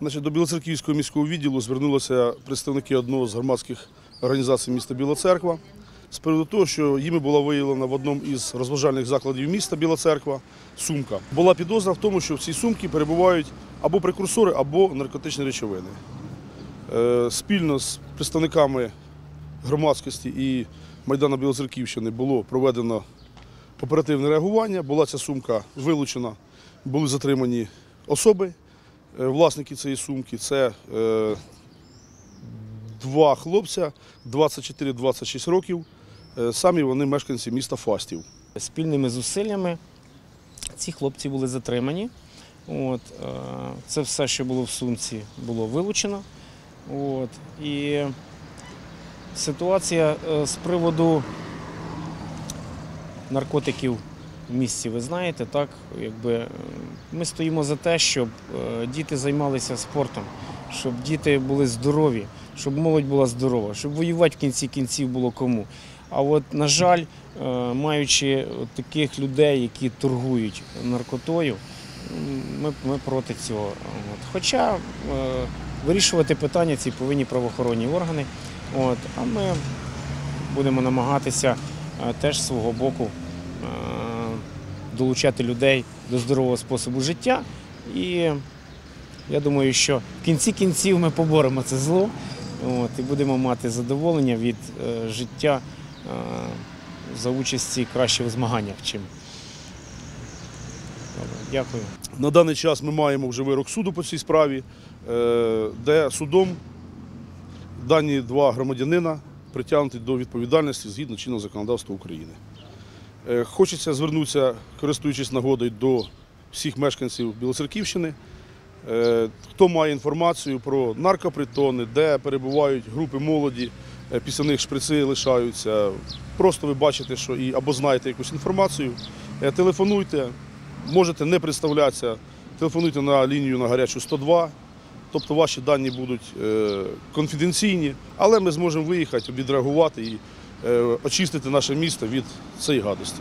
Значить, до Білоцерківського міського відділу звернулися представники одного з громадських організацій міста Біла Церква з приводу того, що їми була виявлена в одному із розважальних закладів міста Біла Церква сумка. Була підозра в тому, що в цій сумці перебувають або прекурсори, або наркотичні речовини. Е, Спільно з представниками громадськості і Майдану Білоцерківщини було проведено оперативне реагування. Була ця сумка вилучена, були затримані особи, власники цієї сумки. Це е, два хлопця 24-26 років. Е, Самі вони мешканці міста Фастів. Спільними зусиллями ці хлопці були затримані. Е, це все, що було в сумці, було вилучено. І ситуація е, з приводу наркотиків в місті, ви знаєте, так, якби е, ми стоїмо за те, щоб е, діти займалися спортом, щоб діти були здорові, щоб молодь була здорова, щоб воювати в кінці кінців було кому. А от, на жаль, е, маючи таких людей, які торгують наркотою, ми, ми проти цього. От. Хоча вирішувати питання ці повинні правоохоронні органи. От. А ми будемо намагатися е, теж свого боку долучати людей до здорового способу життя. І я думаю, що в кінці кінців ми поборемо це зло от, і будемо мати задоволення від е, життя е, за участі краще в змаганнях. Чим. Дякую. На даний час ми маємо вже вирок суду по цій справі, е, де судом дані два громадянина притягнуті до відповідальності згідно чинного законодавства України. Е, Хочеться звернутися, користуючись нагодою, до всіх мешканців Білоцерківщини. Е, Хто має інформацію про наркопритони, де перебувають групи молоді, е, після них шприци лишаються. Просто ви бачите, що і або знаєте якусь інформацію, телефонуйте, можете не представлятися, телефонуйте на лінію на гарячу 102. Тобто ваші дані будуть конфіденційні, але ми зможемо виїхати, відреагувати очистити наше місто від цієї гадості.